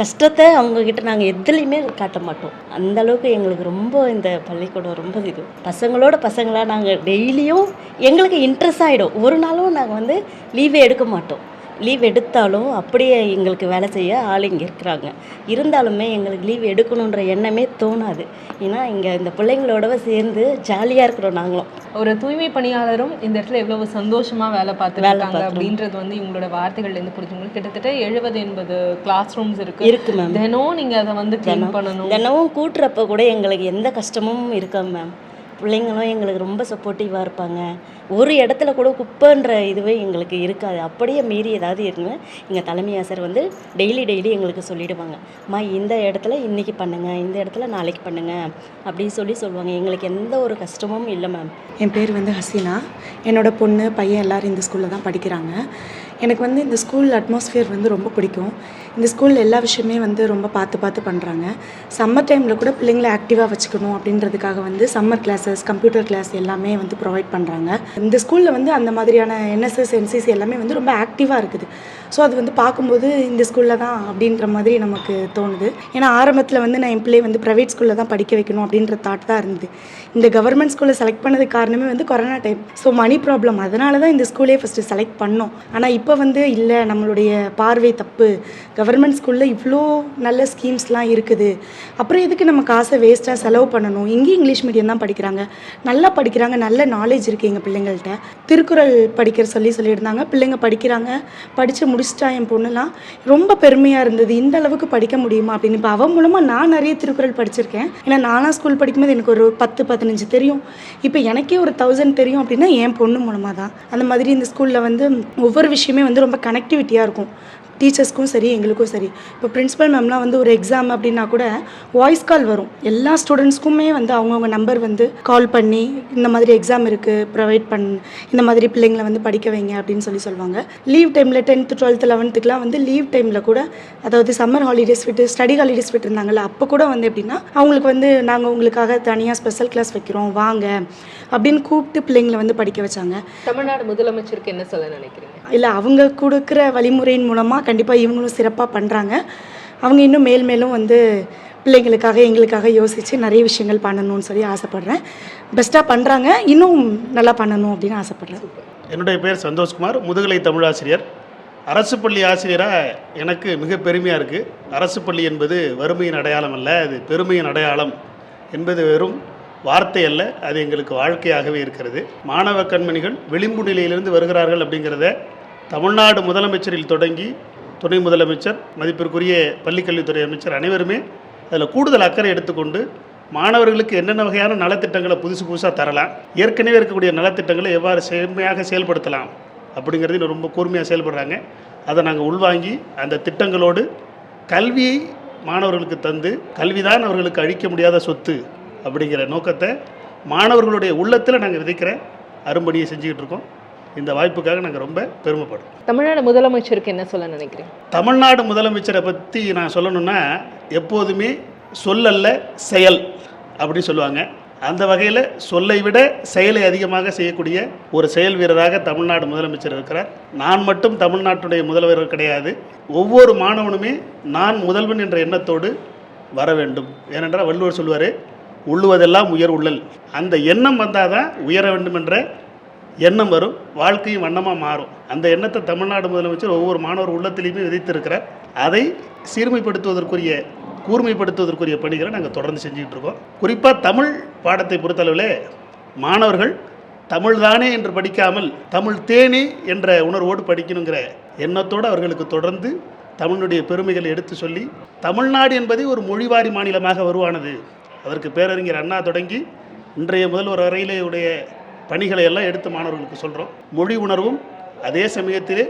கஷ்டத்தை அவங்கக்கிட்ட நாங்கள் எதுலேயுமே காட்ட மாட்டோம். அந்த அளவுக்கு எங்களுக்கு ரொம்ப இந்த பள்ளிக்கூடம் ரொம்ப இது. பசங்களோட பசங்களாக நாங்கள் டெய்லியும் எங்களுக்கு இன்ட்ரெஸ்ட் ஆகிடும் ஒரு நாளும் நாங்கள் வந்து லீவே எடுக்க மாட்டோம். லீவ் எடுத்தாலும் அப்படியே எங்களுக்கு வேலை செய்ய ஆள் இங்கே இருக்கிறாங்க. இருந்தாலுமே எங்களுக்கு லீவ் எடுக்கணுன்ற எண்ணமே தோணாது. ஏன்னா இங்கே இந்த பிள்ளைங்களோடவே சேர்ந்து ஜாலியாக இருக்கிறோம் நாங்களும். ஒரு தூய்மை பணியாளரும் இந்த இடத்துல எவ்வளவு சந்தோஷமா வேலை பார்த்துருக்காங்க பார்க்கறோம். அப்படின்றது வந்து இவங்களோட வார்த்தைகள்ல இருந்து புரிஞ்சுங்க கிட்டத்தட்ட எழுபது எண்பது கிளாஸ் ரூம்ஸ் இருக்கு. இருக்கு மேம் தினம் நீங்க அதை வந்து க்ளீன். பண்ணணும். தினமும் கூட்டுறப்ப கூட எங்களுக்கு எந்த கஷ்டமும் இருக்காது மேம் பிள்ளைங்களும் எங்களுக்கு ரொம்ப சப்போர்ட்டிவாக இருப்பாங்க. ஒரு இடத்துல கூட குப்பைன்ற இதுவே எங்களுக்கு இருக்காது. அப்படியே மீறி ஏதாவது இருக்குன்னு எங்கள் தலைமை ஆசிரியர் வந்து டெய்லி டெய்லி எங்களுக்கு சொல்லிவிடுவாங்க அம்மா இந்த இடத்துல இன்றைக்கி பண்ணுங்கள் இந்த இடத்துல நாளைக்கு பண்ணுங்கள் அப்படின்னு சொல்லி சொல்லுவாங்க. எங்களுக்கு எந்த ஒரு கஷ்டமும் இல்லை மேம் என் பேர் வந்து ஹசீனா. என்னோட பொண்ணு பையன் எல்லோரும் இந்த ஸ்கூலில் தான் படிக்கிறாங்க. எனக்கு வந்து இந்த ஸ்கூல் அட்மாஸ்ஃபியர் வந்து ரொம்ப பிடிக்கும். இந்த ஸ்கூலில் எல்லா விஷயமே வந்து ரொம்ப பார்த்து பார்த்து பண்ணுறாங்க சம்மர் டைமில் கூட பிள்ளைங்களை ஆக்டிவாக வச்சுக்கணும் அப்படின்றதுக்காக வந்து சம்மர் கிளாஸஸ் கம்ப்யூட்டர் கிளாஸ் எல்லாமே வந்து ப்ரொவைட் பண்ணுறாங்க இந்த ஸ்கூலில் வந்து அந்த மாதிரியான என்எஸ்எஸ் என்சிசி எல்லாமே வந்து ரொம்ப ஆக்டிவாக இருக்குது. ஸோ அது வந்து பார்க்கும்போது இந்த ஸ்கூலில் தான் அப்படின்ற மாதிரி நமக்கு தோணுது. ஏன்னா ஆரம்பத்தில் வந்து நான் என் பிள்ளை வந்து ப்ரைவேட் ஸ்கூலில் தான் படிக்க வைக்கணும் அப்படின்ற தாட் தான் இருந்தது. இந்த கவர்மெண்ட் ஸ்கூலில் செலக்ட் பண்ணதுக்கு காரணமே வந்து corona time so money problem அதனால தான் இந்த ஸ்கூலே ஃபஸ்ட்டு செலக்ட் பண்ணோம். ஆனால் இப்போ வந்து இல்லை நம்மளுடைய பார்வை தப்பு. கவர்மெண்ட் ஸ்கூலில் இவ்வளோ நல்ல ஸ்கீம்ஸ்லாம் இருக்குது. அப்புறம் எதுக்கு நம்ம காசை வேஸ்ட்டாக செலவு பண்ணணும்? இங்கேயும் இங்கிலீஷ் மீடியம் தான் படிக்கிறாங்க. நல்லா படிக்கிறாங்க நல்ல நாலேஜ் இருக்குது எங்கள் பிள்ளைங்கள்ட்ட. திருக்குறள் படிக்கிற சொல்லி சொல்லியிருந்தாங்க. பிள்ளைங்க படிக்கிறாங்க படித்து முடிச்சிட்டா என் பொண்ணுலாம் ரொம்ப பெருமையாக இருந்தது. இந்த அளவுக்கு படிக்க முடியுமா அப்படின்னு. இப்போ அவன் மூலமாக நான் நிறைய திருக்குறள் படிச்சிருக்கேன். ஏன்னா நானாக ஸ்கூல் படிக்கும்போது எனக்கு ஒரு பத்து பதினஞ்சு தெரியும். இப்போ எனக்கே ஒரு தௌசண்ட் தெரியும் அப்படின்னா என் பொண்ணு மூலமாக தான் அந்த மாதிரி இந்த ஸ்கூலில் வந்து ஒவ்வொரு விஷயமே வந்து ரொம்ப கனெக்டிவிட்டியாக இருக்கும். டீச்சர்ஸ்க்கும் சரி எங்களுக்கும் சரி. இப்போ பிரின்ஸிபல் மேம்லாம் வந்து ஒரு எக்ஸாம் அப்படின்னா கூட வாய்ஸ் கால் வரும். எல்லா ஸ்டூடெண்ட்ஸ்க்குமே வந்து அவங்கவுங்க நம்பர் வந்து கால் பண்ணி இந்த மாதிரி எக்ஸாம் இருக்குது ப்ரொவைட் பண் இந்த மாதிரி பிள்ளைங்களை வந்து படிக்க வைங்க அப்படின்னு சொல்லி சொல்லுவாங்க. லீவ் டைமில் டென்த்து டுவெல்த்து லெவன்த்துக்குலாம் வந்து லீவ் டைமில் கூட அதாவது சம்மர் ஹாலிடேஸ் விட்டு ஸ்டடி ஹாலிடேஸ் விட்டுருந்தாங்கல்ல அப்போ கூட வந்து எப்படின்னா அவங்களுக்கு வந்து நாங்கள் உங்களுக்காக தனியாக ஸ்பெஷல் கிளாஸ் வைக்கிறோம் வாங்க அப்படின்னு கூப்பிட்டு பிள்ளைங்களை வந்து படிக்க வச்சாங்க. தமிழ்நாடு முதலமைச்சருக்கு என்ன சொல்ல நினைக்கிறீங்க? இல்லை அவங்க கொடுக்குற வழிமுறையின் மூலமாக கண்டிப்பாக இவங்களும் சிறப்பாக பண்ணுறாங்க அவங்க இன்னும் மேல் மேலும் வந்து பிள்ளைங்களுக்காக எங்களுக்காக யோசித்து நிறைய விஷயங்கள் பண்ணணும்னு சொல்லி ஆசைப்பட்றேன். பெஸ்ட்டாக பண்ணுறாங்க இன்னும் நல்லா பண்ணணும் அப்படின்னு ஆசைப்பட்றேன். என்னுடைய பேர் சந்தோஷ்குமார். முதுகலை தமிழாசிரியர். அரசு பள்ளி ஆசிரியராக எனக்கு மிக பெருமையாக இருக்குது அரசு பள்ளி என்பது வறுமையின் அடையாளம் அல்ல அது பெருமையின் அடையாளம் என்பது வெறும் வார்த்தை அல்ல அது எங்களுக்கு வாழ்க்கையாகவே இருக்கிறது. மாணவ கண்மணிகள் விளிம்பு நிலையிலிருந்து வருகிறார்கள் அப்படிங்கிறத தமிழ்நாடு முதலமைச்சரில் தொடங்கி துணை முதலமைச்சர் மதிப்பிற்குரிய பள்ளிக்கல்வித்துறை அமைச்சர் அனைவருமே அதில் கூடுதல் அக்கறை எடுத்துக்கொண்டு மாணவர்களுக்கு என்னென்ன வகையான நலத்திட்டங்களை புதுசு புதுசாக தரலாம் ஏற்கனவே இருக்கக்கூடிய நலத்திட்டங்களை எவ்வாறு செம்மையாக செயல்படுத்தலாம் அப்படிங்கிறது ரொம்ப கூர்மையாக செயல்படுறாங்க. அதை நாங்கள் உள்வாங்கி அந்த திட்டங்களோடு கல்வியை மாணவர்களுக்கு தந்து கல்விதான் அவர்களுக்கு அழிக்க முடியாத சொத்து அப்படிங்கிற நோக்கத்தை மாணவர்களுடைய உள்ளத்தில் நாங்கள் விதைக்கிற அரும்பணியை செஞ்சுக்கிட்டு இருக்கோம். இந்த வாய்ப்புக்காக நாங்கள் ரொம்ப பெருமைப்படுறோம். தமிழ்நாடு முதலமைச்சருக்கு என்ன சொல்ல நினைக்கிறீங்க? தமிழ்நாடு முதலமைச்சரை பற்றி நான் சொல்லணும்னா எப்போதுமே சொல்லல்ல செயல் அப்படின்னு சொல்லுவாங்க. அந்த வகையில் சொல்லை விட செயலை அதிகமாக செய்யக்கூடிய ஒரு செயல் வீரராக தமிழ்நாடு முதலமைச்சர் இருக்கிறார். நான் மட்டும் தமிழ்நாட்டுடைய முதல்வர் கிடையாது. ஒவ்வொரு மாணவனுமே நான் முதல்வன் என்ற எண்ணத்தோடு வர வேண்டும். ஏனென்றால் வள்ளுவர் சொல்லுவார் உள்ளுவதெல்லாம் உயர் உள்ளல். அந்த எண்ணம் வந்தால் தான் உயர வேண்டும் என்ற எண்ணம் வரும் வாழ்க்கையும் வண்ணமாக மாறும். அந்த எண்ணத்தை தமிழ்நாடு முதலமைச்சர் ஒவ்வொரு மாணவர் உள்ளத்திலையுமே விதைத்திருக்கிறார். அதை சீர்மைப்படுத்துவதற்குரிய கூர்மைப்படுத்துவதற்குரிய பணிகளை நாங்கள் தொடர்ந்து செஞ்சுக்கிட்டு இருக்கோம். குறிப்பாக தமிழ் பாடத்தை பொறுத்தளவில் மாணவர்கள் தமிழ் தானே என்று படிக்காமல் தமிழ் தேனே என்ற உணர்வோடு படிக்கணுங்கிற எண்ணத்தோடு அவர்களுக்கு தொடர்ந்து தமிழுடைய பெருமைகளை எடுத்து சொல்லி தமிழ்நாடு என்பதே ஒரு மொழிவாரி மாநிலமாக உருவானது. அதற்கு பேரறிஞர் அண்ணா தொடங்கி இன்றைய முதல்வர் வரையிலே உடைய பணிகளை எல்லாம் எடுத்து மாணவர்களுக்கு சொல்கிறோம் மொழி உணர்வும் அதே சமயத்திலே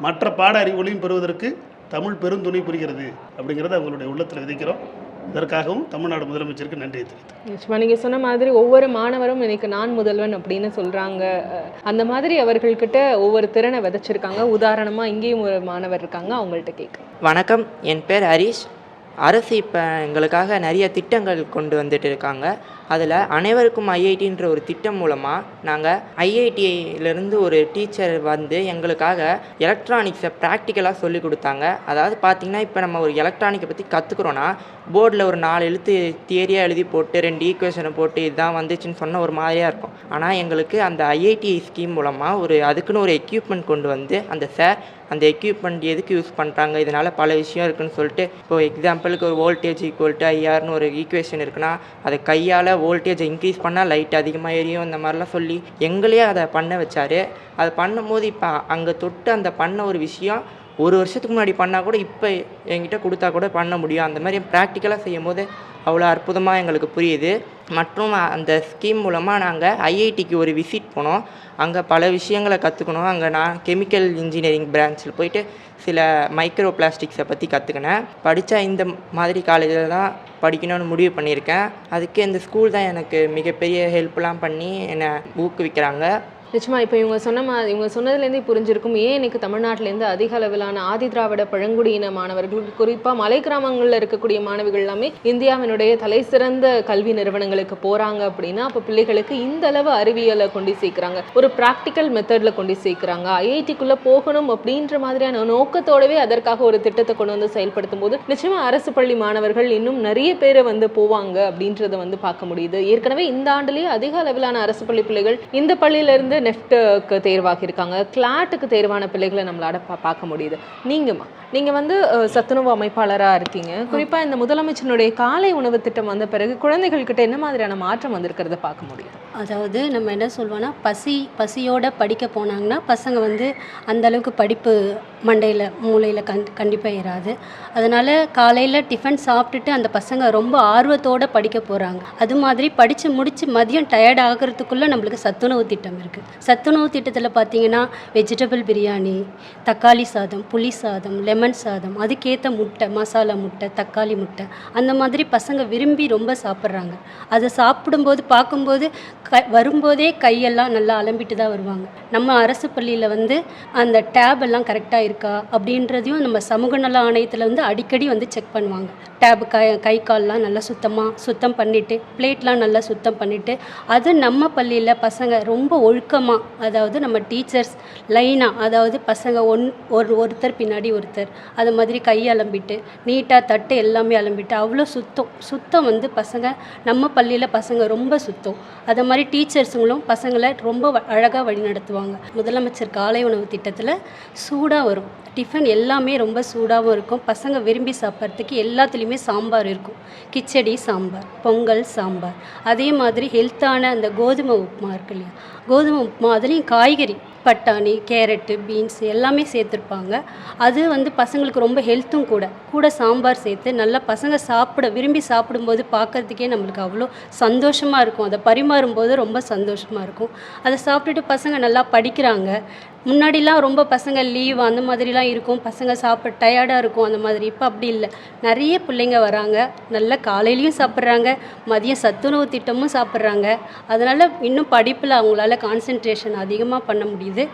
மற்ற பாட அறிவுகளையும் பெறுவதற்கு தமிழ் பெருந்துணை புரிகிறது அப்படிங்கிறத அவங்களுடைய உள்ளத்தில் விதைக்கிறோம். இதற்காகவும் தமிழ்நாடு முதலமைச்சருக்கு நன்றியை தெரிவித்தேன் நிச்சயமா நீங்க சொன்ன மாதிரி ஒவ்வொரு மாணவரும் இன்னைக்கு நான் முதல்வன் அப்படின்னு சொல்றாங்க. அஹ் அந்த மாதிரி அவர்கள்கிட்ட ஒவ்வொரு திறனை விதைச்சிருக்காங்க. உதாரணமா இங்கேயும் ஒரு மாணவர் இருக்காங்க அவங்கள்ட்ட கேட்க வணக்கம் என் பேர் ஹரிஷ். அரசு இப்போ எங்களுக்காக நிறைய திட்டங்கள் கொண்டு வந்துட்டு இருக்காங்க. அதில் அனைவருக்கும் ஐஐடின்ற ஒரு திட்டம் மூலமாக நாங்கள் ஐஐடியிலேருந்து ஒரு டீச்சர் வந்து எங்களுக்காக எலக்ட்ரானிக்ஸை ப்ராக்டிக்கலாக சொல்லி கொடுத்தாங்க. அதாவது பார்த்திங்கன்னா இப்போ நம்ம ஒரு எலக்ட்ரானிக்கை பற்றி கற்றுக்குறோன்னா போர்டில் ஒரு நாலு எழுத்து தியரியாக எழுதி போட்டு ரெண்டு ஈக்குவேஷனை போட்டு இதுதான் வந்துச்சுன்னு சொன்ன ஒரு மாதிரியாக இருக்கும். ஆனால் எங்களுக்கு அந்த ஐஐடி ஸ்கீம் மூலமாக ஒரு அதுக்குன்னு ஒரு எக்யூப்மெண்ட் கொண்டு வந்து அந்த சார் அந்த எக்யூப்மெண்ட் எதுக்கு யூஸ் பண்ணுறாங்க இதனால் பல விஷயம் இருக்குன்னு சொல்லிட்டு இப்போ எக்ஸாம்பிளுக்கு ஒரு வோல்டேஜ் ஈக்குவல் டு ஐஆர்னு ஒரு ஈக்குவேஷன் இருக்குன்னா அதை கையால் வோல்டேஜை இன்க்ரீஸ் பண்ணால் லைட் அதிகமாக எரியும் இந்த மாதிரிலாம் சொல்லி எங்களையே அதை பண்ண வச்சார். அது பண்ணும்போது இப்போ அங்கே தொட்டு அந்த பண்ண ஒரு விஷயம் ஒரு வருஷத்துக்கு முன்னாடி பண்ணால் கூட இப்போ என்கிட்ட கொடுத்தா கூட பண்ண முடியும். அந்த மாதிரி ப்ராக்டிக்கலாக செய்யும் போது அவ்வளோ அற்புதமாக எங்களுக்கு புரியுது. மற்றும் அந்த ஸ்கீம் மூலமாக நாங்கள் ஐஐடிக்கு ஒரு விசிட் போனோம். அங்கே பல விஷயங்களை கற்றுக்கணும் அங்கே நான் கெமிக்கல் இன்ஜினியரிங் பிரான்ச்சில் போயிட்டு சில மைக்ரோ பிளாஸ்டிக்ஸை பற்றி கற்றுக்கினேன் படித்தா இந்த மாதிரி காலேஜில் தான் படிக்கணும்னு முடிவு பண்ணியிருக்கேன். அதுக்கு இந்த ஸ்கூல் தான் எனக்கு மிகப்பெரிய ஹெல்ப்லாம் பண்ணி என்னை ஊக்குவிக்கிறாங்க. நிச்சயமா இப்போ இவங்க சொன்ன மாதிரி இவங்க சொன்னதுலேருந்தே புரிஞ்சிருக்கும். ஏன் இன்னைக்கு தமிழ்நாட்டிலேருந்து அதிக அளவிலான ஆதி திராவிட பழங்குடியின மாணவர்கள் குறிப்பாக மலை கிராமங்களில் இருக்கக்கூடிய மாணவிகள் எல்லாமே இந்தியாவினுடைய தலை சிறந்த கல்வி நிறுவனங்களுக்கு போகிறாங்க அப்படின்னா அப்போ பிள்ளைகளுக்கு இந்த அளவு அறிவியலை கொண்டு சேர்க்குறாங்க. ஒரு ப்ராக்டிக்கல் மெத்தடில் கொண்டு சேர்க்குறாங்க. ஐஐடிக்குள்ளே போகணும் அப்படின்ற மாதிரியான நோக்கத்தோடவே அதற்காக ஒரு திட்டத்தை கொண்டு வந்து செயல்படுத்தும் போது நிச்சயமாக அரசு பள்ளி மாணவர்கள் இன்னும் நிறைய பேர் வந்து போவாங்க அப்படின்றத வந்து பார்க்க முடியுது. ஏற்கனவே இந்த ஆண்டுலேயே அதிக அளவிலான அரசு பள்ளி பிள்ளைகள் இந்த பள்ளியிலேருந்து நெஃப்ட்டுக்கு தேர்வாகியிருக்காங்க. கிளாட்டுக்கு தேர்வான பிள்ளைகளை நம்மளால பா பார்க்க முடியுது. நீங்கம்மா நீங்கள் வந்து சத்துணவு அமைப்பாளராக இருக்கீங்க. குறிப்பாக இந்த முதலமைச்சருடைய காலை உணவு திட்டம் வந்த பிறகு குழந்தைகள்கிட்ட என்ன மாதிரியான மாற்றம் வந்திருக்கிறத பார்க்க முடியுது அதாவது நம்ம என்ன சொல்வோன்னா பசி பசியோட படிக்க போனாங்கன்னா பசங்க வந்து அந்த அளவுக்கு படிப்பு மண்டையில் மூளையில் கண் கண்டிப்பாக ஏறாது. அதனால் காலையில் டிஃபன் சாப்பிட்டுட்டு அந்த பசங்க ரொம்ப ஆர்வத்தோடு படிக்க போகிறாங்க அது மாதிரி படித்து முடித்து மதியம் டயர்ட் ஆகிறதுக்குள்ளே நம்மளுக்கு சத்துணவு திட்டம் இருக்குது சத்துணவு திட்டத்தில் பார்த்தீங்கன்னா வெஜிடபிள் பிரியாணி தக்காளி சாதம் புளி சாதம் லெமன் சாதம் அதுக்கேற்ற முட்டை மசாலா முட்டை தக்காளி முட்டை அந்த மாதிரி பசங்க விரும்பி ரொம்ப சாப்பிட்றாங்க. அதை சாப்பிடும்போது பார்க்கும்போது க வரும்போதே கையெல்லாம் நல்லா அலம்பிட்டு தான் வருவாங்க. நம்ம அரசு பள்ளியில் வந்து அந்த டேப் எல்லாம் கரெக்டாக இருக்கா அப்படின்றதையும் நம்ம சமூக நல ஆணையத்தில் வந்து அடிக்கடி வந்து செக் பண்ணுவாங்க. டேப் கை கை கால்லாம் நல்லா சுத்தமாக சுத்தம் பண்ணிவிட்டு பிளேட்லாம் நல்லா சுத்தம் பண்ணிவிட்டு அது நம்ம பள்ளியில் பசங்க ரொம்ப ஒழுக்கமாக அதாவது நம்ம டீச்சர்ஸ் லைனாக அதாவது பசங்க ஒன் ஒரு ஒருத்தர் பின்னாடி ஒருத்தர் அது மாதிரி கை அலம்பிட்டு நீட்டாக தட்டு எல்லாமே அலம்பிட்டு அவ்வளோ சுத்தம். சுத்தம் வந்து பசங்க நம்ம பள்ளியில் பசங்க ரொம்ப சுத்தம். அதை மாதிரி டீச்சர்ஸுங்களும் பசங்களை ரொம்ப அழகாக வழி நடத்துவாங்க முதலமைச்சர் காலை உணவு திட்டத்தில் சூடாக வரும். டிஃபன் எல்லாமே ரொம்ப சூடாகவும் இருக்கும். பசங்க விரும்பி சாப்பிட்றதுக்கு எல்லாத்துலேயுமே சாம்பார் இருக்கும். கிச்சடி சாம்பார் பொங்கல் சாம்பார். அதே மாதிரி ஹெல்த்தான அந்த கோதுமை உப்புமா இருக்கு இல்லையா? கோதுமை உப்புமா அதுலேயும் காய்கறி. பட்டாணி கேரட்டு பீன்ஸ் எல்லாமே சேர்த்துருப்பாங்க. அது வந்து பசங்களுக்கு ரொம்ப ஹெல்த்தும் கூட. கூட சாம்பார் சேர்த்து நல்லா பசங்க சாப்பிட விரும்பி சாப்பிடும்போது பார்க்கறதுக்கே நம்மளுக்கு அவ்வளோ சந்தோஷமாக இருக்கும். அதை பரிமாறும்போது ரொம்ப சந்தோஷமாக இருக்கும். அதை சாப்பிட்டுட்டு பசங்க நல்லா படிக்கிறாங்க. முன்னாடிலாம் ரொம்ப பசங்க லீவ் அந்த மாதிரிலாம் இருக்கும். பசங்க சாப்பிட்டு டயர்டாக இருக்கும் அந்த மாதிரி. இப்போ அப்படி இல்லை. நிறைய பிள்ளைங்க வராங்க. நல்ல காலையிலையும் சாப்பிட்றாங்க. மதியம் சத்துணவு திட்டமும் சாப்பிட்றாங்க. அதனால் இன்னும் படிப்பில் அவங்களால கான்சென்ட்ரேஷன் அதிகமாக பண்ண முடியுது.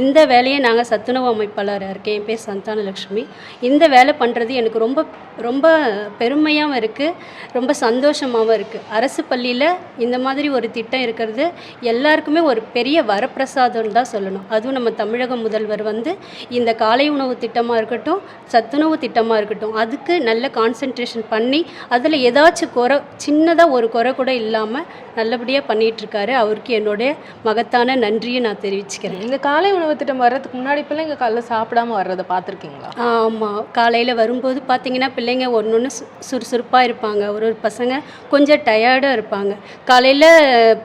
இந்த வேலையை நாங்கள் சத்துணவு அமைப்பாளராக இருக்கேன் என் பேர் சந்தானலக்ஷ்மி இந்த வேலை பண்ணுறது எனக்கு ரொம்ப ரொம்ப பெருமையாகவும் இருக்குது ரொம்ப சந்தோஷமாகவும் இருக்குது அரசு பள்ளியில் இந்த மாதிரி ஒரு திட்டம் இருக்கிறது எல்லாருக்குமே ஒரு பெரிய வரப்பிரசாதம்னு தான் சொல்லணும். அதுவும் நம்ம தமிழக முதல்வர் வந்து இந்த காலை உணவு திட்டமாக இருக்கட்டும் சத்துணவு திட்டமாக இருக்கட்டும் அதுக்கு நல்ல கான்சென்ட்ரேஷன் பண்ணி அதில் ஏதாச்சும் குறை சின்னதாக ஒரு குறை கூட இல்லாமல் நல்லபடியாக பண்ணிகிட்ருக்காரு அவருக்கு என்னுடைய மகத்தான நன்றியை நான் தெரிவிச்சுக்கிறேன். இந்த காலை உணவு திட்டம் வர்றதுக்கு முன்னாடி பிள்ளைங்க காலைல சாப்பிடாம வர்றதை பார்த்துருக்கீங்களா? ஆமாம் காலையில் வரும்போது பார்த்தீங்கன்னா பிள்ளைங்க ஒன்று ஒன்று சு சுறுசுறுப்பாக இருப்பாங்க. ஒரு ஒரு பசங்க கொஞ்சம் டயர்டாக இருப்பாங்க. காலையில்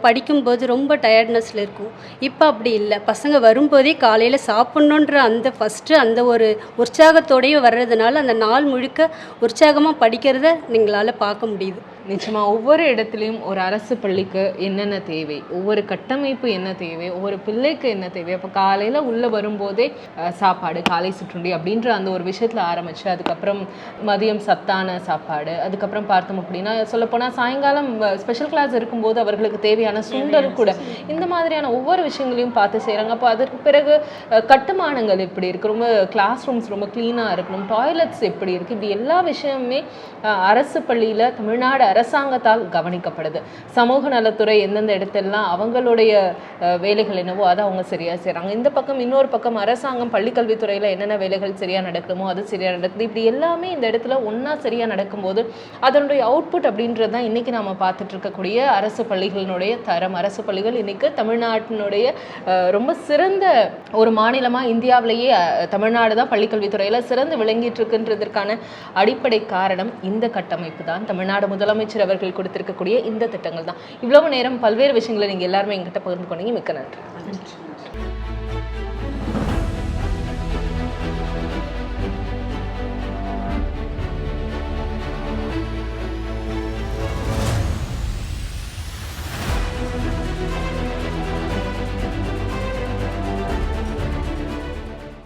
படிக்கும்போது ரொம்ப டயர்ட்னஸில் இருக்கும். இப்போ அப்படி இல்லை. பசங்க வரும்போதே காலையில் சாப்பிட்ணுன்ற அந்த ஃபஸ்ட்டு அந்த ஒரு உற்சாகத்தோடயே வர்றதுனால அந்த நாள் முழுக்க உற்சாகமாக படிக்கிறத நீங்களால் பார்க்க முடியுது. நிச்சயமா ஒவ்வொரு இடத்துலையும் ஒரு அரசு பள்ளிக்கு என்னென்ன தேவை ஒவ்வொரு கட்டமைப்பு என்ன தேவை ஒவ்வொரு பிள்ளைக்கு என்ன தேவை அப்போ காலையில் உள்ளே வரும்போதே சாப்பாடு காலை சிற்றுண்டி அப்படின்ற அந்த ஒரு விஷயத்தில் ஆரம்பிச்சு அதுக்கப்புறம் மதியம் சத்தான சாப்பாடு அதுக்கப்புறம் பார்த்தோம் அப்படின்னா சொல்லப்போனால் சாயங்காலம் ஸ்பெஷல் கிளாஸ் இருக்கும்போது அவர்களுக்கு தேவையான சுண்டல் கூட. இந்த மாதிரியான ஒவ்வொரு விஷயங்களையும் பார்த்து செய்கிறாங்க அப்போ அதற்கு பிறகு பிறகு கட்டுமானங்கள் எப்படி இருக்குது ரொம்ப கிளாஸ் ரூம்ஸ் ரொம்ப க்ளீனாக இருக்கணும். டாய்லெட்ஸ் எப்படி இருக்குது இப்படி எல்லா விஷயமுமே அரசு பள்ளியில் தமிழ்நாடு அரசாங்கத்தால் கவனிக்கப்படுது. சமூக நலத்துறை எந்தெந்த இடத்தெல்லாம் அவங்களுடைய வேலைகள் என்னவோ அதை அவங்க சரியாக செய்கிறாங்க இந்த பக்கம் இன்னொரு பக்கம் அரசாங்கம் பள்ளிக்கல்வித்துறையில் என்னென்ன வேலைகள் சரியாக நடக்கணுமோ அது சரியாக நடக்குது. இப்படி எல்லாமே இந்த இடத்துல ஒன்றா சரியாக நடக்கும்போது அதனுடைய அவுட்புட் அப்படின்றது தான் இன்றைக்கி நாம் பார்த்துட்டு இருக்கக்கூடிய அரசு பள்ளிகளினுடைய தரம். அரசு பள்ளிகள் இன்றைக்கி தமிழ்நாட்டினுடைய ரொம்ப சிறந்த ஒரு மாநிலமா இந்தியாவிலேயே தமிழ்நாடு தான் பள்ளிக்கல்வித்துறையில சிறந்து விளங்கிட்டு இருக்குன்றதற்கான அடிப்படை காரணம் இந்த கட்டமைப்பு தான். தமிழ்நாடு முதலமைச்சர் அவர்கள் கொடுத்திருக்கக்கூடிய இந்த திட்டங்கள் தான். இவ்வளவு நேரம் பல்வேறு விஷயங்களை நீங்க எல்லாருமே எங்கிட்ட பகிர்ந்து கொண்டீங்க. மிக்க நன்றி.